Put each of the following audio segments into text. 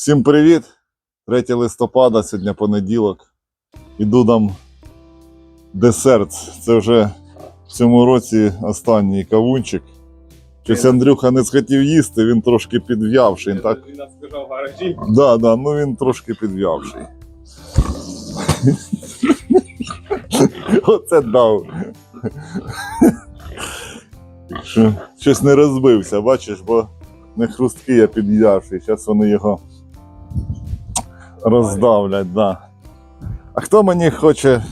Всім привіт! 3 листопада, сьогодні понеділок. Іду нам десерт. Це вже в цьому році останній кавунчик. Щось Андрюха не схотів їсти, він трошки підв'явший. Він так. Да, да, ну він трошки підв'явший. Оце дав. Щось не розбився, бачиш, бо не хрусткий, я підв'явший. Зараз вони його роздавлять, да. А хто мені хоче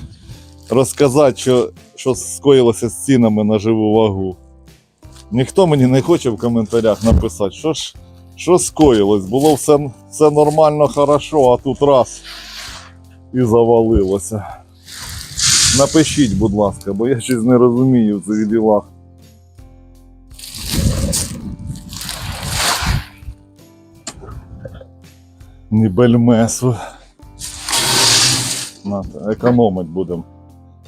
розказати, що, що скоїлося з цінами на живу вагу? Ніхто мені не хоче в коментарях написати, що ж що скоїлось? Було все, все нормально, хорошо, а тут раз і завалилося. Напишіть, будь ласка, бо я щось не розумію в цих ділах. Ні бельмесу. Економить будемо.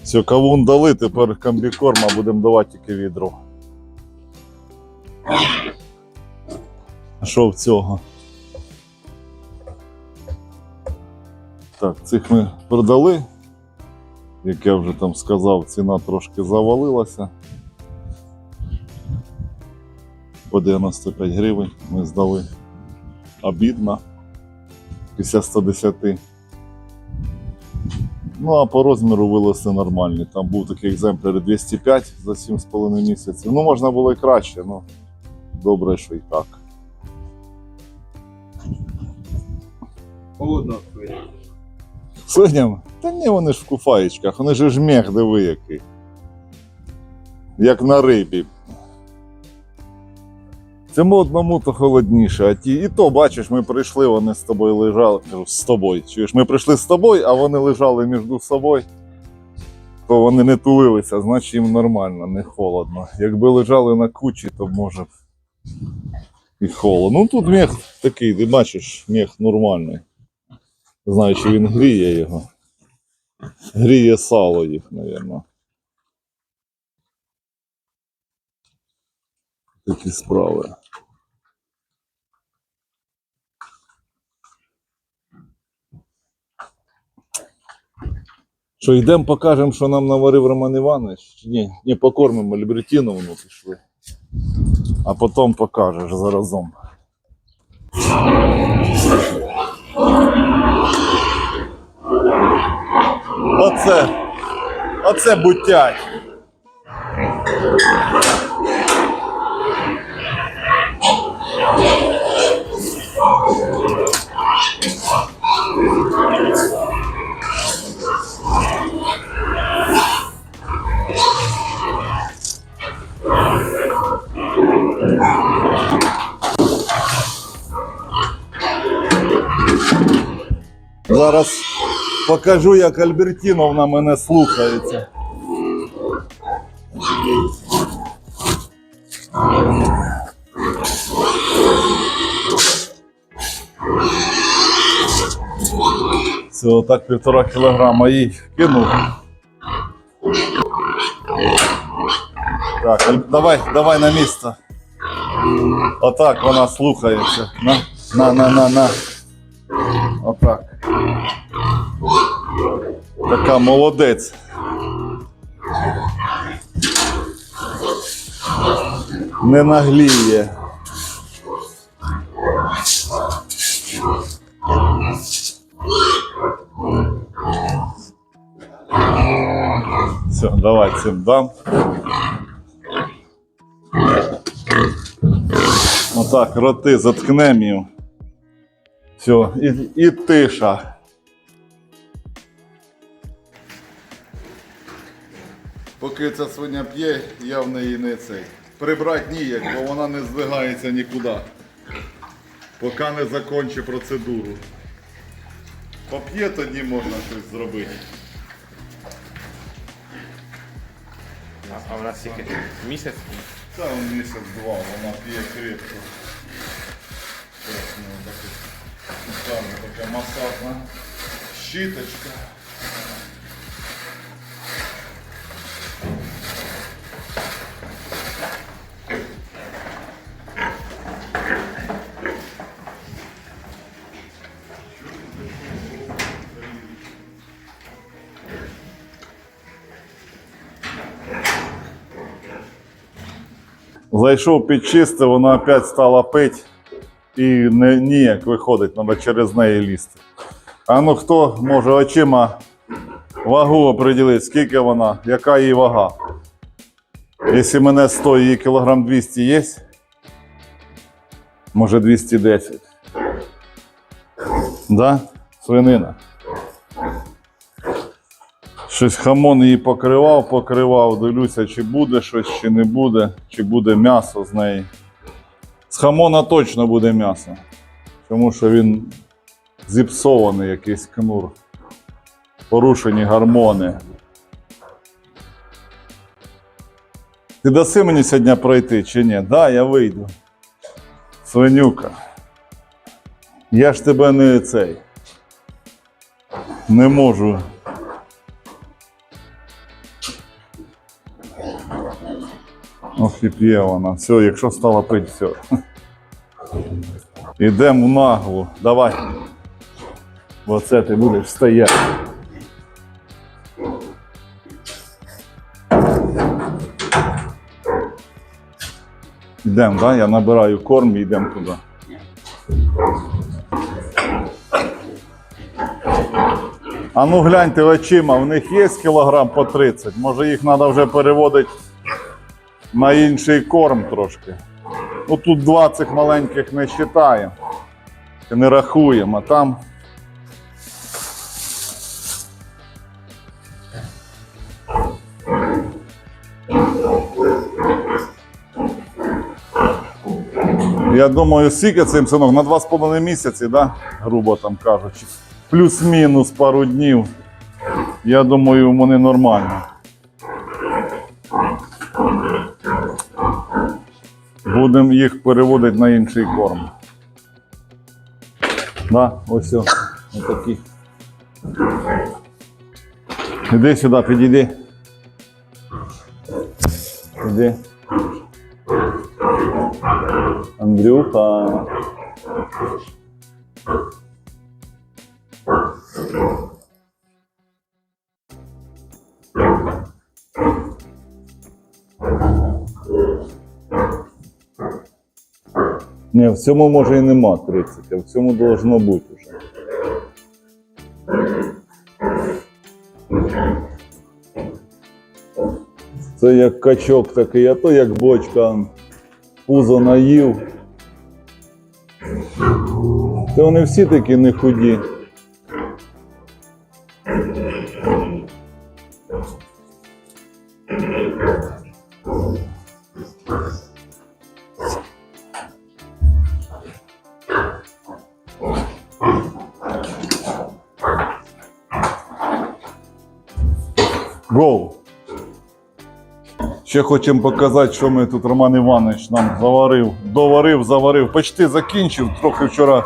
Все, кавун дали, тепер комбікорма будемо давати тільки відро. Що в цього? Так, цих ми продали. Як я вже там сказав, ціна трошки завалилася. По 95 гривень ми здали. Обідно. Після 110. Ну, а по розміру вилоси нормальні. Там був такий екземпляр 205 за 7,5 місяців. Ну, можна було і краще, ну добре, що і так. Холодно. Сьогодні? Та ні, вони ж в куфаєчках, вони ж жмех, диви який. Як на рибі. Цьому одному то холодніше, а ті. І то, бачиш, ми прийшли, вони з тобою лежали. Кажу, з тобою. Чуєш, ми прийшли з тобою, а вони лежали між собою. То вони не тулилися, значить їм нормально, не холодно. Якби лежали на кучі, то може б і холодно. Ну тут мех такий, ти бачиш, мех нормальний. Знаю, чи він гріє його. Гріє сало їх, мабуть. Такі справи. Що, йдемо покажемо, що нам наварив Роман Іванович? Ні, не покормимо Лібретіновну пішли. А потім покажеш заразом. Оце. Оце бутять. Зараз покажу, як Альбертіновна мене слухається. Це отак півтора кілограма їй кинув. Так, давай, давай на місце. Отак вона слухається. На, на, на, на, на. Отак. Така молодець. Не нагліє. Все, давай цим дам. Отак, роти заткнем їм. Все, і, і тиша. Поки ця свиня п'є, я в неї не цей. Прибрати ніяк, бо вона не здвигається нікуди. Поки не закінчу процедуру. Поп'є, тоді можна щось зробити. А у нас тільки місяць. Та он місяць-два, вона п'є крепко. Зараз у нього така масажна щіточка. Зайшов підчистив, вона опять стала пить і не, ніяк виходить, треба через неї лізти. А ну хто може очима вагу оприділити, скільки вона, яка її вага? Якщо мене 100, її кілограм 200 є, може 210. Да? Свинина. Щось хамон її покривав, покривав, дивлюся, чи буде щось, чи не буде, чи буде м'ясо з неї. З хамона точно буде м'ясо. Тому що він зіпсований якийсь кнур. Порушені гормони. Ти даси мені сьогодні пройти чи ні? Да, я вийду. Свинюка. Я ж тебе не цей. Не можу. І вона. Все, якщо стала пити, все. Ідемо в наглу. Давай. Оце ти будеш стояти. Йдемо, да? Я набираю корм і йдемо туди. А ну гляньте очима, в них є кілограм по 30. Може їх треба вже переводити на інший корм трошки. Ну тут 20 маленьких не вважаємо. Не рахуємо, а там. Я думаю, скільки цим синок на 2,5 місяці, да? грубо там кажучи. Плюс-мінус пару днів. Я думаю, вони нормальні. Будемо їх переводити на інший корм. Да, ось о, отакі. Іди сюди, підійди. Іди. Андрюха. Ні, в цьому може і нема 30, а в цьому должно бути вже. Це як качок такий, а то як бочка. Пузо наїв. Це вони всі такі не худі. Гоу! Ще хочемо показати, що ми тут Роман Іванович нам заварив. Доварив, заварив. Почти закінчив. Трохи вчора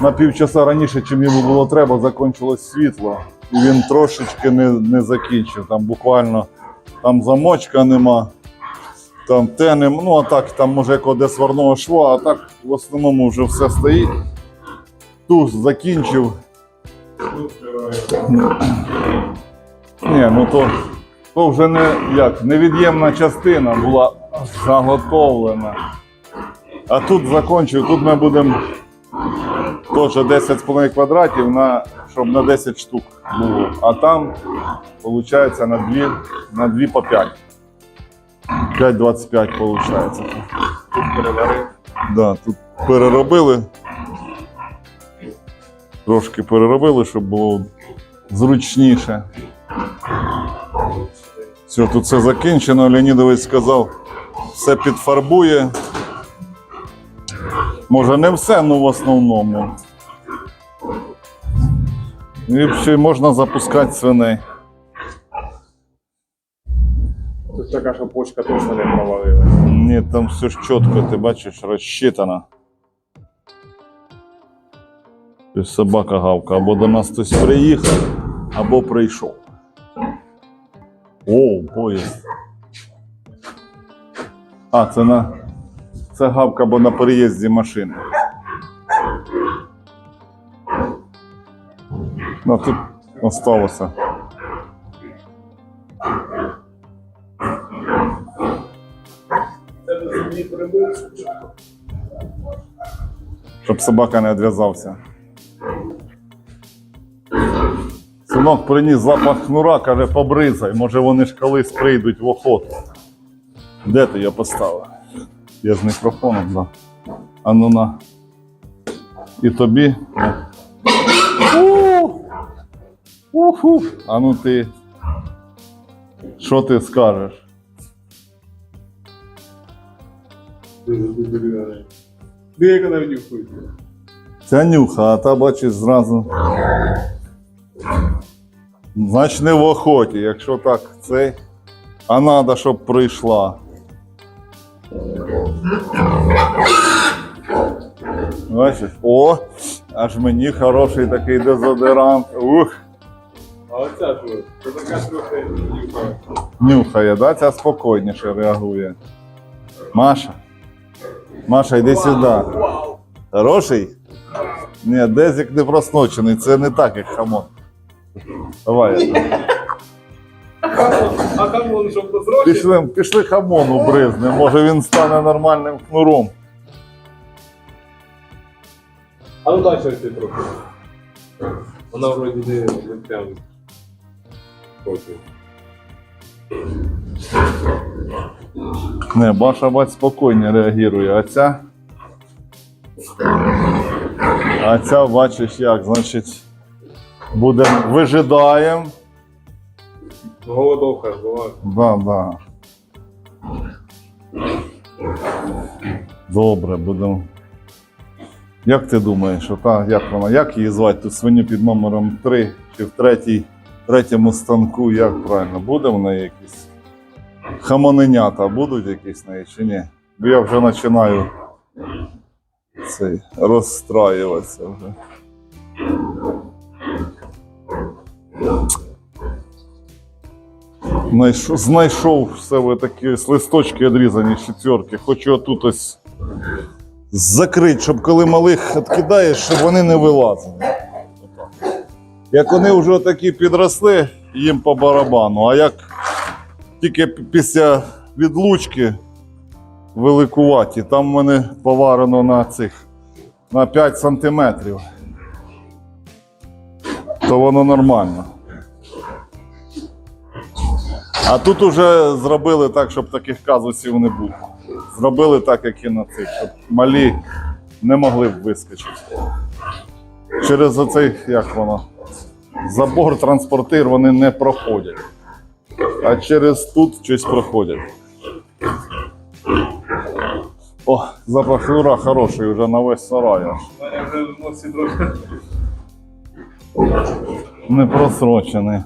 на півчаса раніше, чим йому було треба, закінчилось світло. І він трошечки не, не закінчив. Там буквально там замочка нема, там те нема. Ну а так, там може якого де сварного шва, а так в основному вже все стоїть. Туз закінчив. Ні, ну то, то вже не як невід'ємна частина була заготовлена. А тут закінчив, тут ми будемо теж 10,5 квадратів, на, щоб на 10 штук було. А там, виходить, на 2, на 2 по 5. 5,25 виходить. Тут переварив. Да, тут переробили. Трошки переробили, щоб було зручніше. Все, тут все закінчено. Леонідович сказав, все підфарбує. Може не все, але в основному. І ще можна запускати свиней. Тут така, що почка точно не провалилась. Ні, там все ж чітко, ти бачиш, розчитано. Тобто собака гавка, або до нас хтось приїхав, або прийшов. О, поїзд. А, це на. Це гавка, бо на переїзді машини. Ну, тут осталося. Щоб собака не відв'язався. Синок приніс запах хнура, каже, побризай, може вони ж колись прийдуть в охоту. Де ти його поставив? Я з мікрофоном, да. А ну на. І тобі. Уху! А ну ти. Що ти скажеш? Де як вона внюхує? Ця нюха, а та бачиш зразу. Значить не в охоті, якщо так цей. А треба, щоб прийшла. Бачиш? О! Аж мені хороший такий дезодорант. Ух! А оця ж, це така трохи нюхає. Нюхає, да? Ця спокійніше реагує. Маша. Маша, йди сюди. Хороший? Ні, дезик не просночений, це не так, як хамон. Давай. А камон, щоб прозрачий? Пішли, пішли хамону бризне, може він стане нормальним кнуром. А ну дальше ти трохи. Вона вроді не, не прям. Не, Баша бать спокійно реагує, а ця. А ця бачиш як, значить, будемо вижидаємо. Голодовка була. Да, да. Добре, будемо. Як ти думаєш, ота, як вона, як її звати? Тут свиню під номером 3 чи в третій, третьому станку, як правильно? Буде в неї якісь хамоненята, будуть якісь в неї чи ні? Бо я вже починаю цей, розстраюватися вже. Знайшов, в себе такі листочки відрізані четверки. Хочу отут ось закрити, щоб коли малих відкидаєш, щоб вони не вилазили. Як вони вже такі підросли, їм по барабану. А як тільки після відлучки великуваті, там в мене поварено на цих на 5 сантиметрів, то воно нормально. А тут уже зробили так, щоб таких казусів не було. Зробили так, як і на цих, щоб малі не могли б вискочити. Через оцей, як воно, забор транспортир вони не проходять. А через тут щось проходять. О, запах хлора хороший вже на весь сарай. Не просрочений.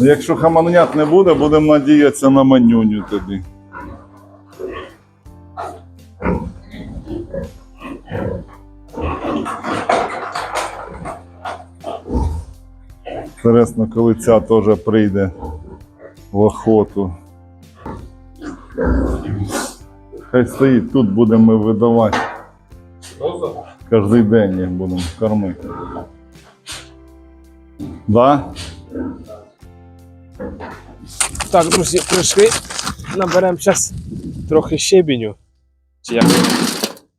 Якщо хаманят не буде, будемо надіятися на манюню тоді. Інтересно, коли ця теж прийде в охоту. Хай стоїть тут, будемо видавати. Кожен день їх будемо кормити. Да? Так, друзі, прийшли. Наберемо зараз трохи щебеню. Чи як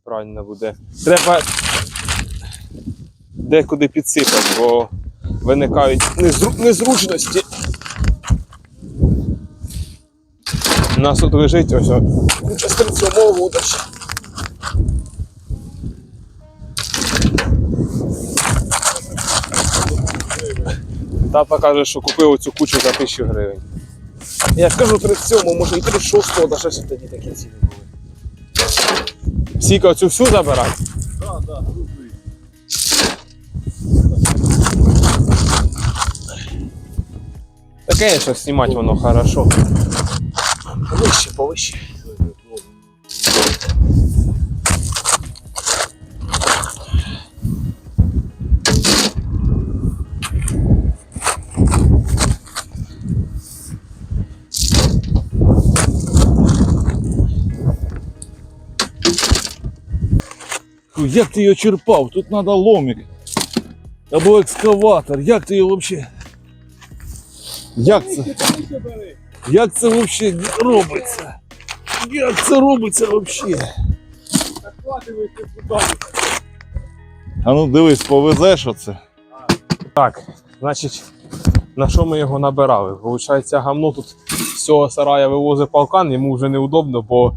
правильно буде. Треба декуди підсипати, бо виникають незру- незручності. У нас тут лежить ось куча стрільцьового вудоча. Тата каже, що купив оцю кучу за 1000 гривень. Я ж кажу 37, може і 36, да щось тоді такі ціни були. Сіка оцю всю забирати? Так, так, Таке, конечно, знімати воно хорошо. Повище, повище. Фу, як ти його черпав? Тут треба ломик. Або екскаватор. Як ти його взагалі? Як це? Як це взагалі робиться? Як це робиться взагалі? А ну дивись, повезеш оце. Так, значить, на що ми його набирали? Получається, гамно тут з цього сарая вивозить полкан, йому вже неудобно, бо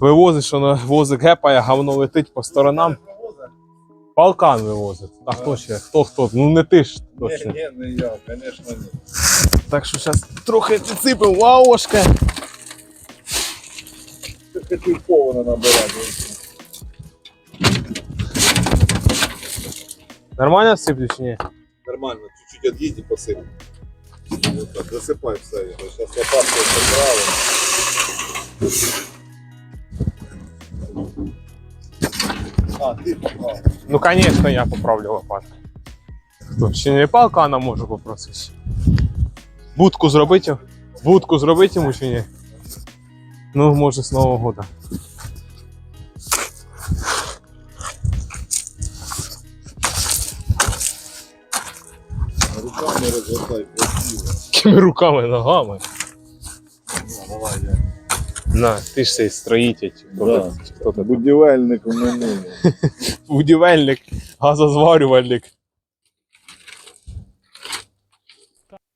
вивозить, що на возик гепає, гавно летить по сторонам. Полкан вивозить. А хто ще? Хто хто? Ну не ти ж точно. Ні, не я, звісно, ні. Так що зараз трохи підсипемо лаошка. Ти хотів повно набирати. Нормально всиплю чи ні? Нормально, чуть-чуть отъедь и посыпь. Вот так, засыпай все его. Сейчас лопаткой Собрали. А, ты попал. Ну, звісно, я поправлю лопатку. Хто ще не полкана можу попросити. Будку зробити? Будку зробити йому чи ні? Ну, може, з Нового года. Руками развертай красиво. Якими руками, ногами. На, ти ж цей строїтель. Хто, Да. ти- хто ти? Будівельник у мене. Будівельник, газозварювальник.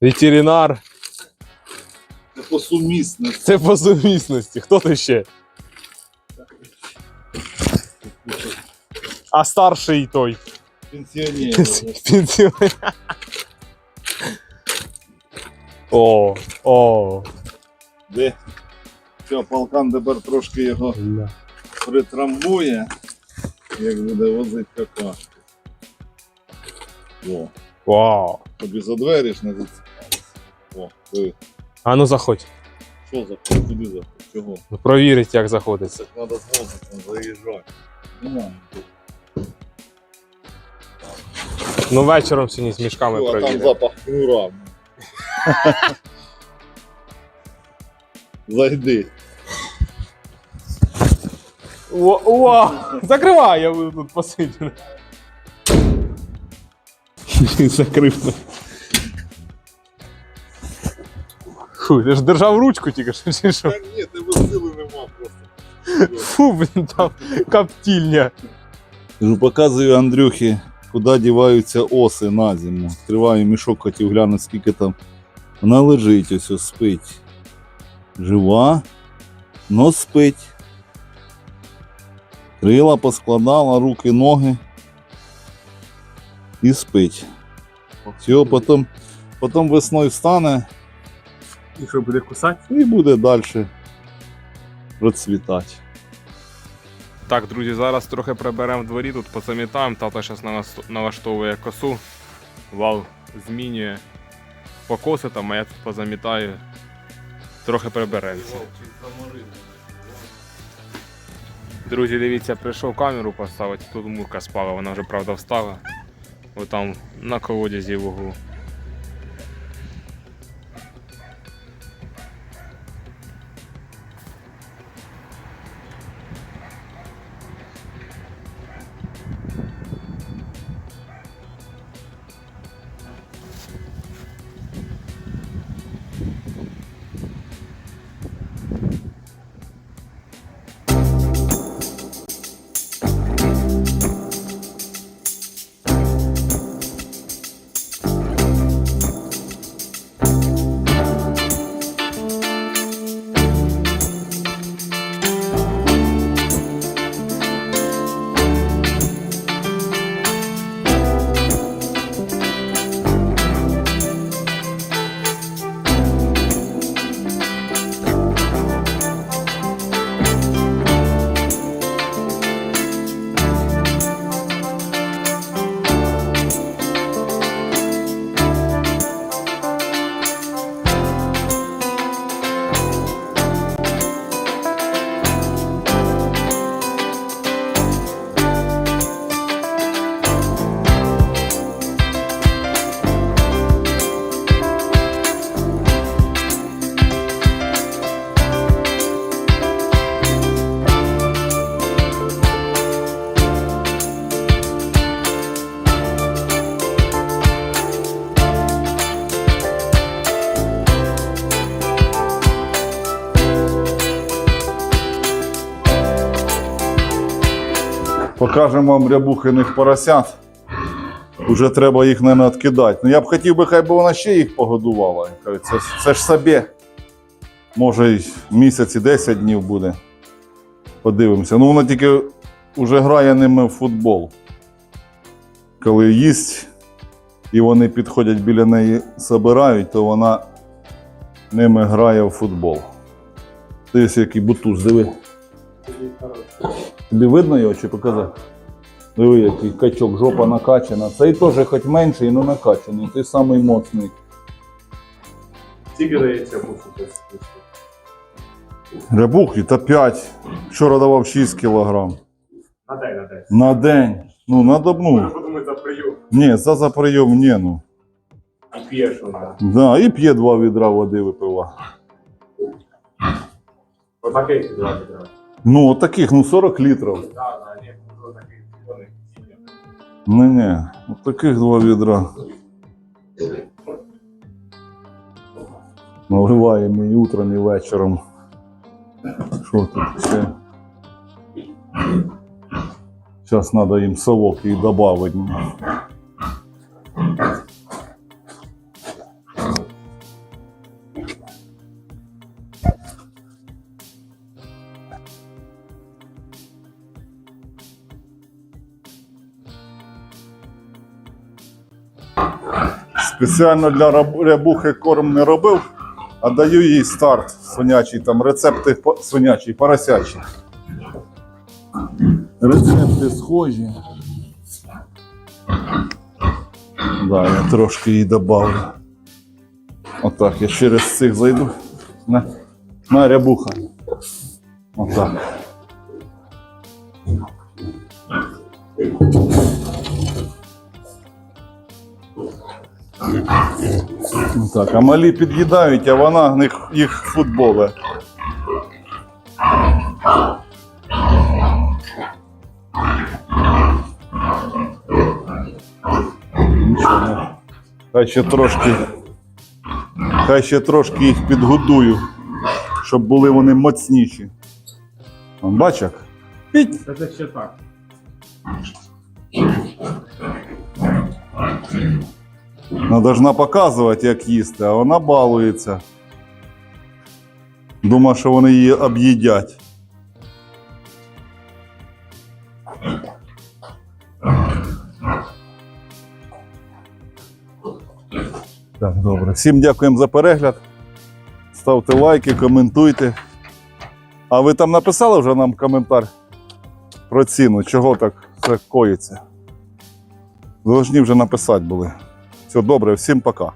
Ветеринар. Це по сумісності. Це по сумісності. Хто ти ще? А старший той. Пенсіонер. Пенсіонер. О, о. Де? Все, полкан тепер трошки його притрамбує, як буде возити какашки. О, Вау. тобі за двері ж не зацікавилося. О, диви. А ну заходь. Що за куди за чого? Ну, Провірить, як заходиться. Треба з воздухом заїжджати. Ну, Ну вечором сьогодні з мішками а там провірить. запах кнура. Зайди. О, о, закривай, я буду тут посидіти. Закрив. Фу, ти ж держав ручку тільки що, чи що? Так ні, тебе сили нема просто. Фу, блін, там коптільня. Кажу, показую Андрюхі, куди діваються оси на зиму. Відкриваю мішок, хотів глянути, скільки там. Вона лежить, ось ось спить. Жива, но спить. Крила поскладала, руки, ноги. І спить. Все, потім, потім весною встане І що буде кусати? і буде далі процвітати. Так, друзі, зараз трохи приберемо в дворі, тут позамітаємо. Тато зараз налаштовує косу, вал змінює. Покоси там, а я тут позамітаю. Трохи приберемося. Друзі, дивіться, прийшов камеру поставити, тут мурка спала, вона вже правда встала. Отам на колодязі в углу. Покажемо вам рябухиних поросят. Уже треба їх, не відкидати. Ну я б хотів би, хай би вона ще їх погодувала. Це, це ж собі. Може, й місяць і 10 днів буде. Подивимося. Ну, вона тільки вже грає ними в футбол. Коли їсть, і вони підходять біля неї, забирають, то вона ними грає в футбол. Дивись, який бутуз, диви. Тобі видно його чи показати? Диви, який качок, жопа накачана. Цей теж хоч менший, але накачаний. Ти самий моцний. Тільки дається мушу. Рябухи та 5. Вчора давав 6 кілограм. На дай, на дай. На день. Ну, на добу. Подумай за прийом. Ні, за, за прийом ні, ну. І п'єш вона. Да, і п'є два відра води випива. Отакий два відра. Ну, от таких, ну 40 літрів. Ну зелений. Не, ні, от таких два відра. Наливаємо і утром, і вечором. Що тут ще? Зараз треба їм совок і додати. Спеціально для рябухи корм не робив, а даю їй старт свинячий, там рецепти свинячі, поросячі. Рецепти схожі. Да, я трошки її добавлю. Отак, я через цих зайду. На, на рябуха. Отак. Так, а малі під'їдають, а вона них- їх футболе. Хай ще трошки. Хай ще трошки їх підгодую, щоб були вони моцніші. Вон? Піть. Це ще так. Вона должна показувати, як їсти, а вона балується. Думає, що вони її об'їдять. Так, добре. Всім дякуємо за перегляд. Ставте лайки, коментуйте. А ви там написали вже нам коментар про ціну, чого так це коїться? Должні вже написати були. Все добре, всім пока.